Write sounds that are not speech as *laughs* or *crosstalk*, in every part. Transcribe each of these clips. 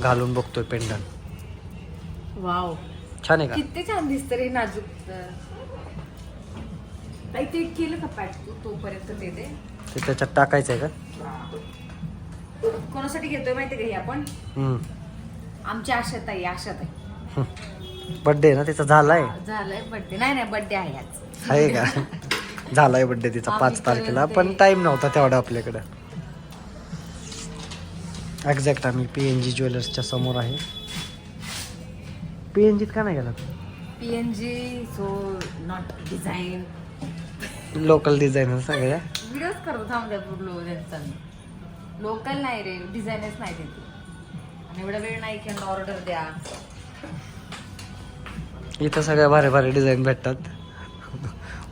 घालून बघतोय pen down wow. छान आहे का? किती छान दिसत रे नाजूक ताई ते केलं का पॅक? तू तोपर्यंत ते दे. ते त्याच्यात टाकायचं आहे का कोणासाठी घेतोय माहिती का हे आपण? हम्म. आमची आशात आहे आशात आहे बड्डे ना तिचा? झालाय. झालंय बर्थडे नाही नाही बर्थडे आहे आज. आहे का? *laughs* झालाय बड्डे तिचा पाच तारखेला. पण टाइम नव्हता तेवढा आपल्याकडं. एक्झॅक्ट आम्ही पी एन जी ज्वेलर्सच्या समोर आहे. पी एन जीत का नाही गेला P N G so not design local designer सगळ्या? व्हिडिओज करतो त्यांचा लोकल नाही रे डिझाईनच नाही देते. आणि एवढा वेळ नाही की ऑर्डर द्या. इथं सगळ्या भारी भारी डिझाईन भेटतात.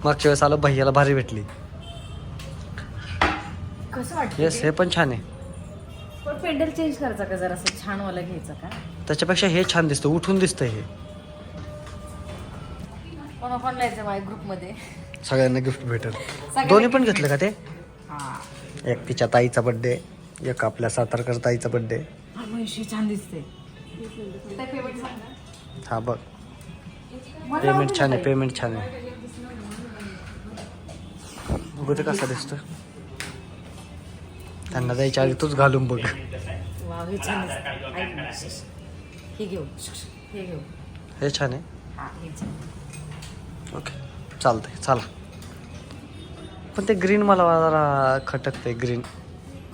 मागच्या वेळेस आलं भैयाला भारी भेटली. कसं वाटतं येस हे पण छान आहे. पण पेंडल चेंज करायचा का जरा असं छान वाला घ्यायचं का? त्याच्यापेक्षा हे छान दिसतं उठून दिसतं हे. कोणा कोण जायचं माझ्या ग्रुपमध्ये सगळ्यांना गिफ्ट भेटेल. दोन्ही पण घेतलं का ते? हा. एक तिच्या ताईचा बड्डे एक आपल्या सातारकर ताईचा बड्डे हा म्हशी छान दिसते. पेमेंट सांग ना. हा बघ. मला पेमेंट आवडलं छान आहे ताई. पेमेंट छान आहे. बघू ते कसा दिसतो त्यांना द्यायच्या आधी तूच घालून बघ. वाव, हे छान दिसतं. ऐक ना. हे घेऊ हे घेऊ. हे छान आहे. हा छान ओके. चालतंय चला. पण ते ग्रीन मला जरा खटकते ग्रीन.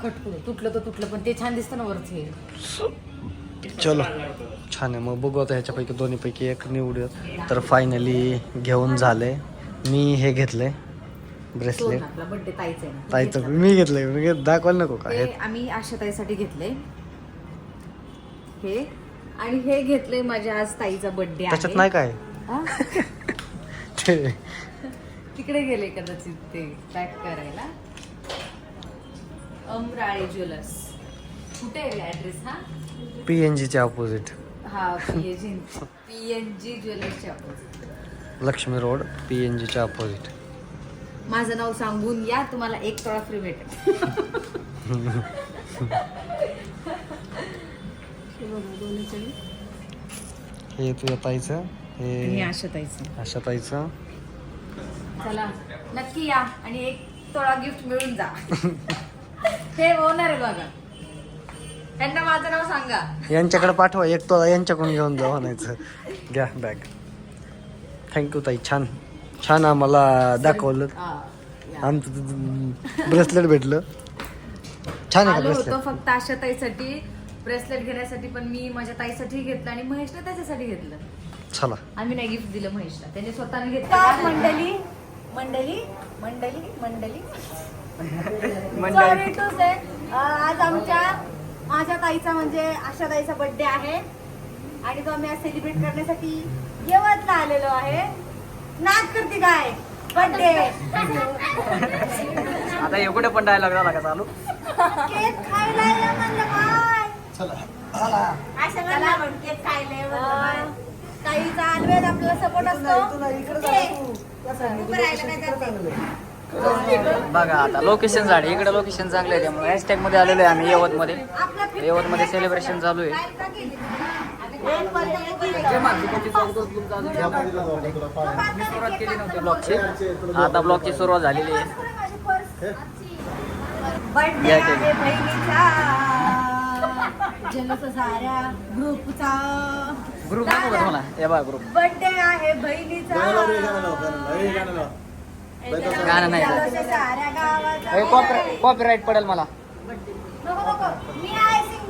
खटकू तुटलं तर तुटलं पण ते छान दिसतं ना वरचे चलो. छान आहे. मग बघू आता ह्याच्यापैकी दोन्हीपैकी एक निवडूया तर फायनली घेऊन झाले मी हे घेतलंय. तो ब्रेसलेट. आपला बर्थडे ताईचा आहे ना. ताईचं. घेतला. मी घेतलंय. मी घेत- दाखवायला नको का? हे आम्ही आशा ताईसाठी घेतले हे. आणि हे घेतले माझ्या आज ताईचा बर्थडे त्याच्यात नाही काय? *laughs* ते तिकडे गेले कदाचित ते पॅक करायला. अमराळे ज्वेलर्स. कुठे आहे ऍड्रेस हा? पी एन जीच्या ऑपोजिट हा PNG PNG ज्वेलर्सच्या opposite Laxmi road P N जीच्या ऑपोजिट माझं नाव सांगून या तुम्हाला एक तोळा फ्री भेटेल. हे तुझ्या ताईचं हे हे आशा ताईचं आशा ताईचं चला नक्की या आणि एक तोळा गिफ्ट मिळून जा. हे होणार आहे बघा. त्यांना माझं नाव सांगा. यांच्याकडे पाठवा एक तो यांच्याकडून घेऊन जा म्हणायचं. घ्या बॅग थँक्यू ताई. छान. छान आम्हाला दाखवलं. आमचं ब्रेसलेट भेटलं. छान आहे का आलो होतो फक्त आशा ताईसाठी ब्रेसलेट घेण्यासाठी पण मी माझ्या ताईसाठी घेतलं आणि महेशने त्याच्यासाठी घेतलं. चला. आम्ही नाही गिफ्ट दिलं महेशला. त्याने स्वतःने घेतलं. मंडळी मंडळी मंडळी मंडळी आज आमच्या माझ्या ताईचा म्हणजे आशा ताईचा बर्थडे आहे. आणि तो आम्ही आज सेलिब्रेट करण्यासाठी यवतला आलेलो आहे. नाच करते काय? बर्थडे आता हे कुठे पण डायलॉग झाला का चालू? केक खायला ये म्हणलं चला पण केक खायला ये म्हणलं बाय. सपोर्ट असतो. उभं काय करते बघा आता लोकेशन झाले इकडे लोकेशन चांगलं आहे त्यामुळे. हॅशटॅगमध्ये आलेलो आहे आम्ही यवत मध्ये यवत मध्ये सेलिब्रेशन चालू आहे सुरुवात केली नव्हती ब्लॉगची आता ब्लॉगची सुरुवात झालेली आहे. ग्रुप का तुम्हाला. हे बघा ग्रुप बर्थडे आहे बहिणीचा गाणं नाही. कॉपीराईट पडेल मला.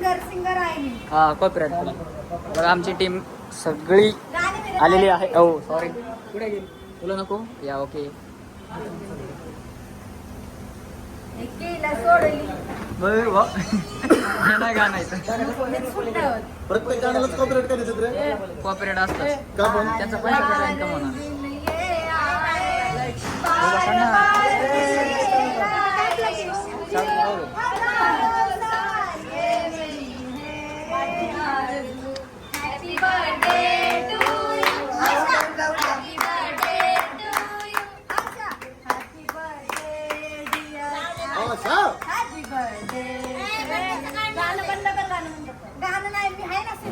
सिंगर सिंगर आहे मी हा कॉपीराईट बघा आमची टीम सगळी आलेली आहे हो सॉरी कुठे गेली तुला नको या ओके. प्रत्येक गाण्यालाच कॉपरेट करायचं रे कॉपीराईट असतात का पण त्याचा पैसा इन्कम होणार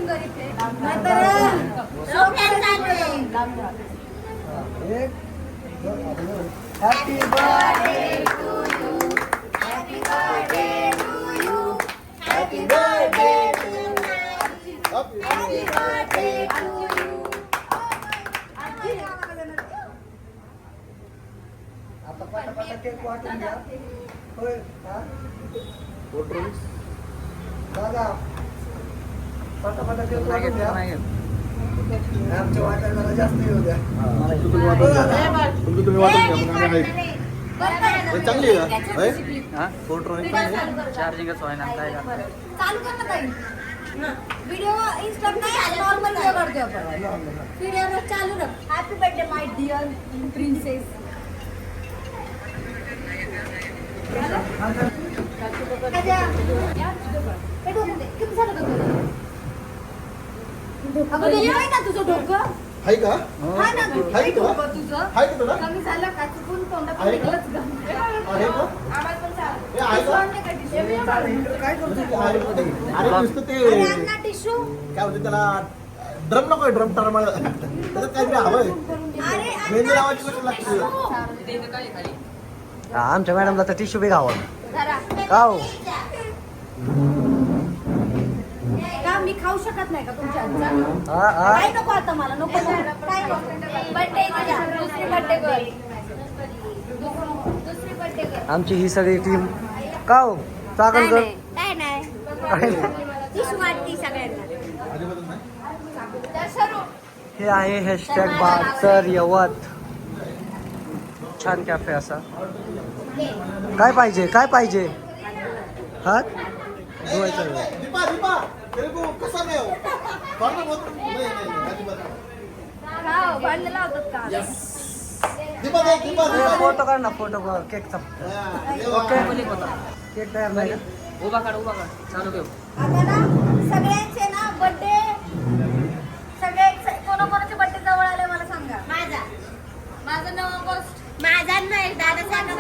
Happy birthday to you. Happy birthday to you. Happy birthday to you. Happy birthday to you. Apa kata kata cake kuat ini ya? Hoi, ha? Botrus. Dadah. आमच्या वाट्याला जरा जास्त येऊ द्या तुमचं तुम्ही वाटून घ्या. मग आम्ही आहे. चांगली आहे का काय चालू कर ना ताई व्हिडिओ नाही नॉर्मल व्हिडिओ करतो आपण व्हिडिओ चालू रख happy birthday my dear princess किती झालं अगं ते आहे ना तुझं डोकं आहे का हा ना आहे का तुला? डोकं तुझं आहे का तुला कमी झालं का चुकून तोंडात आहे का? निघालंच गं. आहे का आवाज पण चालू. हे आहे का? सोड नाही का टिश्यू? काय करतो आहे का ते? अरे नुसतं ते अण्णा काय होते त्याला ड्रम नकोय ड्रम टरमळ त्याच्यात काहीतरी हवंय अरे मेहंदी अण्णा लावायची गोष्ट लागते टिश्यू आमच्या मॅडमला तर टिश्यू बी घावा जरा. का हो? मी खाऊ शकत नाही का तुमच्या हातचा? हा हा. काय नको आता मला? नको काय बर्थडे दुसरी बर्थडे गर्ल दुसरी बर्थडे गर्ल आमची ही सगळी टीम का हो? चाकण कर. काय नाही काय नाही. टिश्यू वाटती सगळ्यांना. अजिबातच नाही तर सरू हे आहे हॅशटॅग बासर यवत. छान कॅफे असा. काय पाहिजे? काय पाहिजे? हात? धुवायचा. वेळ. दीपा दीपा तेरे को कसा नाही हो कॉर्नर होत नाही नाही नाही, अजिबात नाही. हा भांडणं लावतात का दीपा दे दीपा ए, दीपा फोटो काढ ना फोटो केकचा हा, ये वा. ओके केक तयार नाही का? उभा काढ उभा काढ चालू ठेव आता ना सगळ्यांचे ना बर्थडे सगळे कोणाकोणाचे बर्थडे जवळ आले मला सांगा माझा माझा नऊ ऑगस्ट माझा नाही दादा सांगा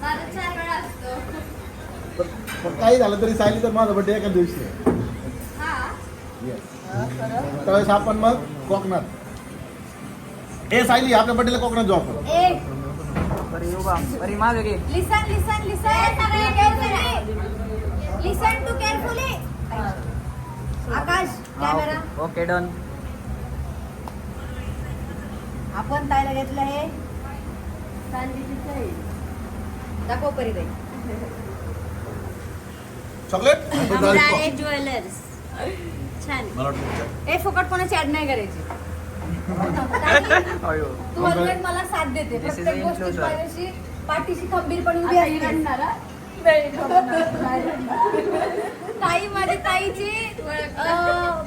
माझा चार वेळा असतो पण पण काही झालं तरी सायली तर माझा बड्डे एका दिवशी आहे. हा. त्यावेळेस आपण मग कोकणात. ए सायली आपल्या बड्डेला कोकणात जाऊ आपण. ए. बरी उभा. बरी मागे घे. Listen listen listen listen to carefully Akash camera okay done आपण ताईला घेतलं हे. दाखव परी बाई *laughs* चॉकलेट? ज्वेलर्स. छान. हे फुकट कोणाची ऍड नाही करायची. तू ऑलवेज मला साथ देते. प्रत्येक गोष्टीत. माझ्याशी पाठीशी खंबीरपणे उभी असते. ताई माझी ताईची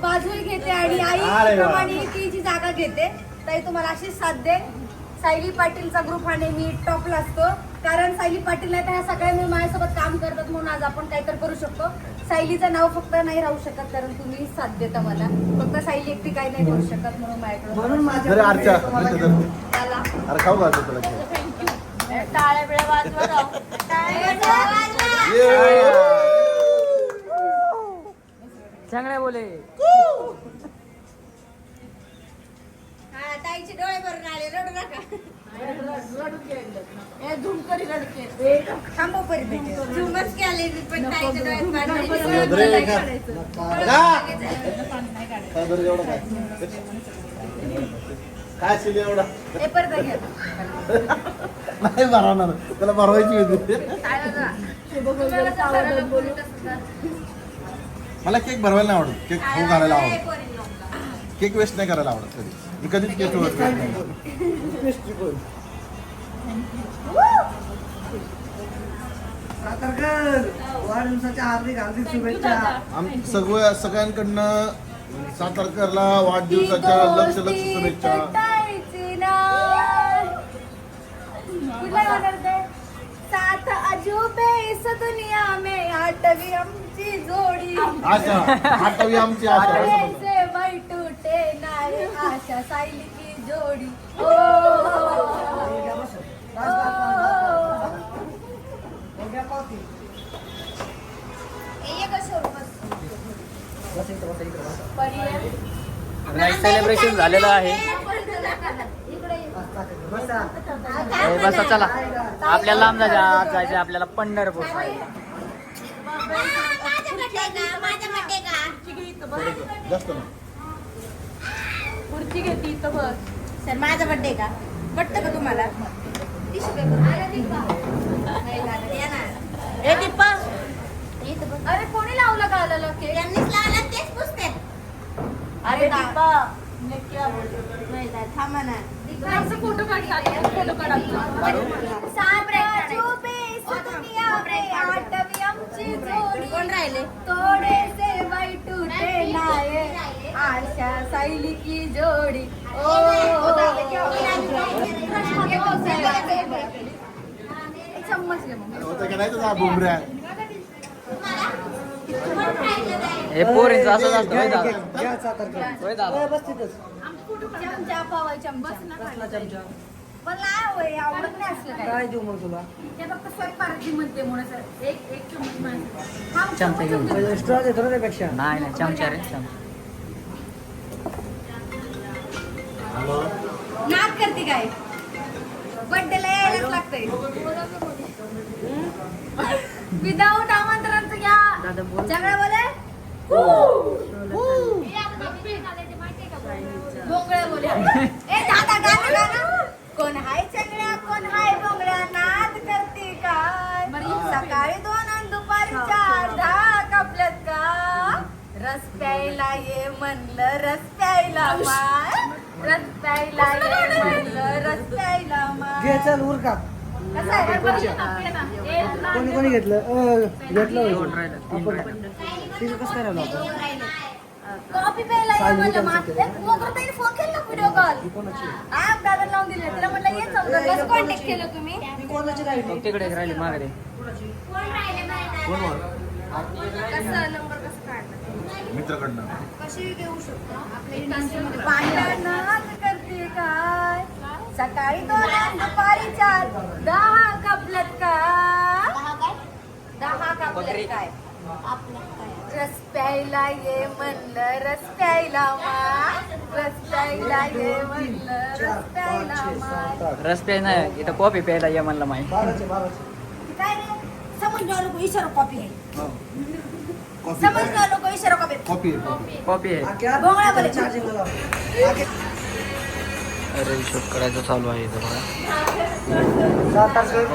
बाजू घेते आणि आई. प्रमाणे तिची जागा घेते. ताई तुम्हाला अशीच साथ दे. सायली पाटीलचा ग्रुप हा नेहमी टॉपला असतो. कारण सायली पाटील नाही तर ह्या सगळ्या मी माझ्यासोबत काम करतात म्हणून आज आपण काहीतरी करू शकतो. सायलीचं नाव फक्त नाही राहू शकत कारण तुम्ही साथ देता मला. फक्त सायली एकटी काही नाही करू शकत म्हणून म्हणून माझ्याकडे अरे खाऊ घालतो तुला? टाळ्या बिळ्या वाजवा राव. बोले. हा, ताईचे डोळे भरून आले रडू नका. झुमच केले पण काय एवढा नाही भरवणार त्याला भरवायची होती मला केक भरवायला नाही आवडत. केक खाऊ घालायला आवडत. केक वेस्ट नाही करायला आवडत कधी. मी कधीच केक वेस्ट नाही. करत. सातारकर वाढदिवसाच्या हार्दिक हार्दिक शुभेच्छा. आम सगळ्या सगळ्यांकडनं सातारकरला वाढदिवसाच्या लक्ष लक्ष शुभेच्छा. अजूबे इस दुनिया में आठवी आमची जोडी. आशा आठवी आमची आशा. ऐसे बाई टूटे नाही आशा सायली. जोडी. ओ. सेलिब्रेशन झालेलं आहे. बसा. चला. आपल्याला लांब जायचं आज जायचं आपल्याला पंढरपूर. खुर्ची घेते इथं बस. सर माझा बर्थडे का? पटतं का तुम्हाला? ए दीपा. अरे कोणी लावलं का आलेलं केक त्यांनीच लावला तेच पुसतात अरे दीपा. थांबा ना. फोटो फोटो कोण राहिले? थोडे से बाई टूटे नाये. आशा सायली की जोडी. ओ चम्मच घे मग होतं की नाही तुझा बुमऱ्या हे पोरींचं असं असतं होय दादा. होय दादा. चमचा पावाय चमचा पण नाही होय आवडत नाही असलं काय. देऊ मग तुला? ते फक्त स्वयंपाकाची म्हणते म्हणून सर एक एक चम्मच माहिती चमचा घेऊन चम्मच जा. एक्स्ट्रा देतो ना त्यापेक्षा. नाही नाही चमचा रे चमचा. नाक करते काय? बड्डेला यायलाच लागतंय. विदाऊट आमंत्रणाचं घ्या सगळं बोले? बोंगळ्या बोले. ए दादा गाणं गाणं कोण हाय चंगड्या कोण हाय बोंगड्या नाद करते काय? सकाळी दोन आणि दुपारी चार. दहा कापल्यात का? रस प्यायला ये म्हणलं रस प्यायला माय रस प्यायला ये म्हणलं रस माय चल उरका कसं आहे? ए, तुला कोणी कोणी घेतलं? घेतलं कसं काय राहिलं होतं? कॉफी प्यायला ये म्हणलं मा. ए, मोगरताईने फोन केला व्हिडिओ कॉल कोणाची? हा दादा लावून दिले. तिला म्हणलं ये समजा कसं कॉन्टॅक्ट केलं तुम्ही. ती कोणाची राहिली? मग तिकडे एक राहिली मागे कसं? नंबर कसं काढला? मित्राकडनं. कशी घेऊ शकतो? आपल्या पाण्यानं करते काय? सकाळी दोन दुपारी चार. दहा कापल्यात का दहा कापल्यात काय रस प्यायला ये म्हणलं रस प्यायला मा. रस प्यायला ये म्हणलं रस प्यायला मा. रस प्याय नाही इथं कॉफी प्यायला ये म्हणलं माहिती बाराचे बाराचे. काय रे? समजणार लोक इशारा कॉपी आहे. कॉफी समजणार लोक इशारा कॉपी कॉफी आहे, कॉफी कॉफी आहे. आख्या बोंगळा बोले. रील शूट करायचं चालू आहे इथं बघा.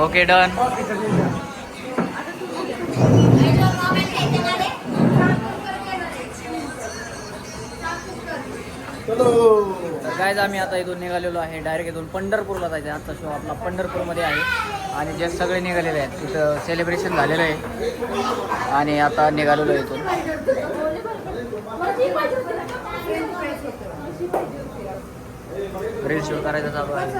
Okay done. काय आम्ही आता इथून निघालेलो आहे. डायरेक्ट इथून पंढरपूरला जायचं आहे. आजचा शो आपला पंढरपूरमध्ये आहे. आणि जे सगळे निघालेले आहेत तिथं सेलिब्रेशन झालेलं आहे. आणि आता निघालेलो आहे इथून. रील शूट करायचं चालू आहे.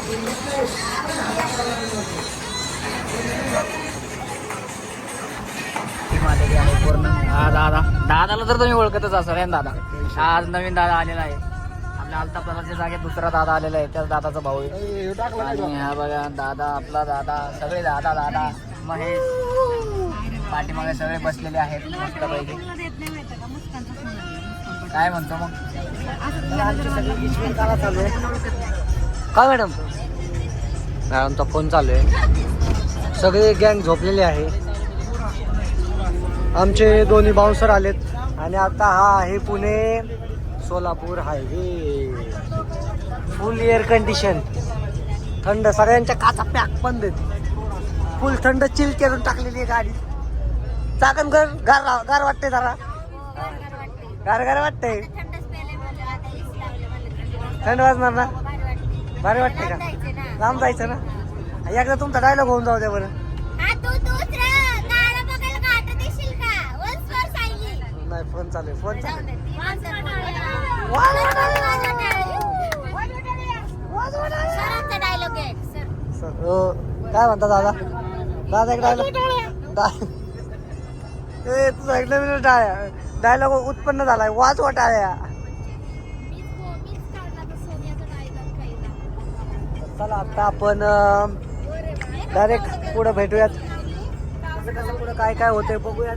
टीम दादाला तर तुम्ही ओळखतच असाल ना दादा? आज नवीन दादा आलेला आहे. आपल्या अल्तापलाच्या जागेत दुसरा दादा आलेला आहे त्याच दादाचा भाऊ आहे. हे आणि हा बघा दादा आपला दादा सगळे दादा दादा महेश. पाठीमागे सगळे बसलेले आहेत काय म्हणतो मग? काय मॅडम? मॅडमचा फोन चालू आहे. सगळे गँग झोपलेले आहे. आमचे दोन्ही बाउन्सर आलेत. आणि आता हा आहे Pune Solapur highway. Full air condition थंड सगळ्यांच्या काचा पॅक पण देत फुल थंड चिल करून टाकलेली आहे गाडी. चाकण घर गार गार वाटते जरा. गार गार वाटते थंड वाजणार ना? भारी वाटते का? लांब जायचं ना? एकदा तुमचा डायलॉग होऊन जाऊ द्या बरं. नाही फोन चालू आहे फोन चालू आहे. डायलॉग आहे सर, हो. काय म्हणता दादा दादा एक डायलॉग ए तुझा एक नवीन डायलॉग उत्पन्न झालाय वाच वाटाळ्या चला आता आपण डायरेक्ट पुढे भेटूयात कसं कसं पुढे काय काय होतंय बघूयात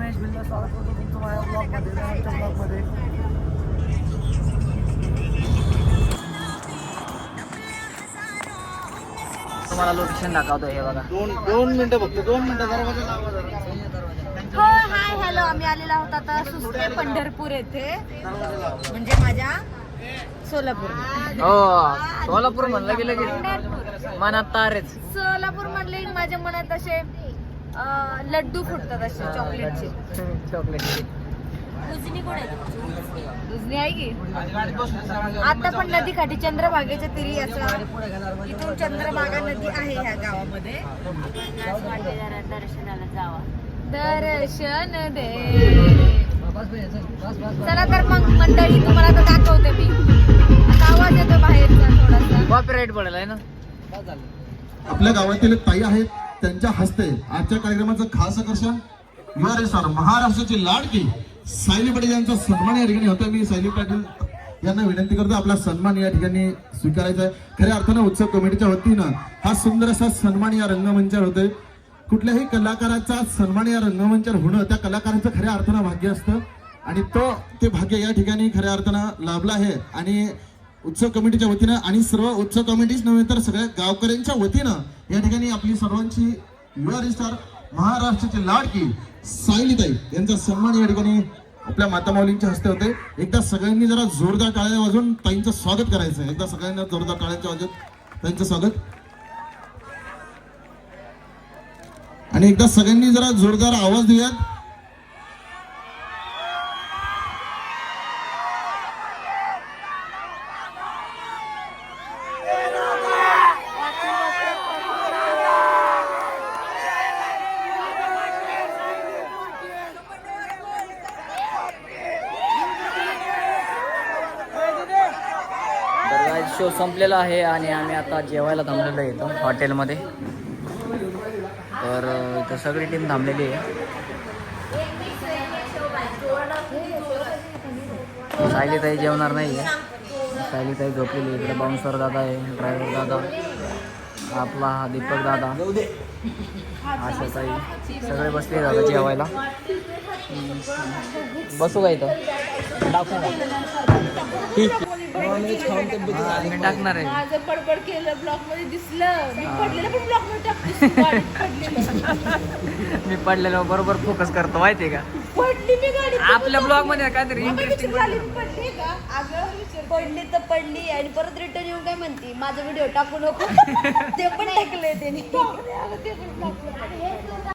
महेश भिल्ला स्वागत करतो तुमचं माझ्या ब्लॉगमध्ये आमच्या ब्लॉगमध्ये तुम्हाला लोकेशन दाखवतो हे बघा. दोन दोन मिनिटं फक्त दोन मिनिटं दरवाजा लावा. हो हाय हॅलो आम्ही आलेलो आहोत आता सुस्ते पंढरपूर येथे. म्हणजे माझ्या सोलापूर. हो सोलापूर म्हणलं गेलं की मनात तारेच. सोलापूर म्हणले माझ्या मनात असे लड्डू फुटतात असे चॉकलेटचे. आहे की? आता पण नदी काठी चंद्रभागेच्या तिरी असं. इथून चंद्रभागा नदी आहे ह्या गावामध्ये. दर्शन दे. चला तर मग मंडळी तुम्हाला आता दाखवते मी. आता आवाज येतो बाहेरचा थोडासा. कॉपीराईट पडेल आहे ना? आपल्या गावातील ताई आहेत. त्यांच्या हस्ते आजच्या कार्यक्रमाचं खास आकर्षण युवा सर महाराष्ट्राची लाडकी सायली पाटील यांचा सन्मान या ठिकाणी होता. मी सायली पाटील यांना विनंती करतो आपला सन्मान या ठिकाणी स्वीकारायचा आहे. खऱ्या अर्थानं उत्सव कमिटीच्या वतीनं हा सुंदर असा सन्मान या रंगमंचावर होतोय. कुठल्याही कलाकाराचा सन्मान या रंगमंचावर होणं त्या कलाकाराचं खऱ्या अर्थानं भाग्य असतं. आणि तो ते भाग्य या ठिकाणी खऱ्या अर्थानं लाभलं आहे. आणि उत्सव कमिटीच्या वतीनं आणि सर्व उत्सव कमिटीच नव्हे तर सगळ्या गावकऱ्यांच्या वतीनं या ठिकाणी आपली सर्वांची युवा स्टार महाराष्ट्राची लाडकी सायलीताई यांचा सन्मान या ठिकाणी आपल्या माता माऊलींच्या हस्ते होते. एकदा सगळ्यांनी जरा जोरदार टाळ्या वाजून ताईंचं स्वागत करायचं. एकदा सगळ्यांना जोरदार टाळ्यांच्या वाजून ताईंचं स्वागत. आणि एकदा सगळ्यांनी जरा जोरदार आवाज देऊयात तर शो संपलेला आहे आणि आम्ही आता जेवायला थांबलेलो आहे इथं हॉटेलमध्ये. तर इथं सगळी टीम थांबलेली आहे. सायलीताई जेवणार नाही आहे. सायलीताई झोपलेली आहे. इकडे बाउन्सर दादा आहे ड्रायव्हर दादा आपला हा दीपक दादा आशाताई. सगळे बसले दादा जेवायला. बसू का इथं? दाखवू का? मी टाकणार आहे. माझं बडबड केलं ब्लॉकमध्ये दिसलं. मी पडलेलं पण ब्लॉकमध्ये टाकली गाडीत पडलेलं. मी पडलेलो बरोबर फोकस करतो माहितीये का? पडली मी गाडी. आपल्या ब्लॉगमध्ये काहीतरी इंटरेस्टिंग झाली पडली का? अगं पडली तर पडली आणि परत रिटर्न येऊन काय म्हणते? माझा व्हिडिओ टाकू नको. ते पण टाकलंय त्यांनी. ते पण टाकलं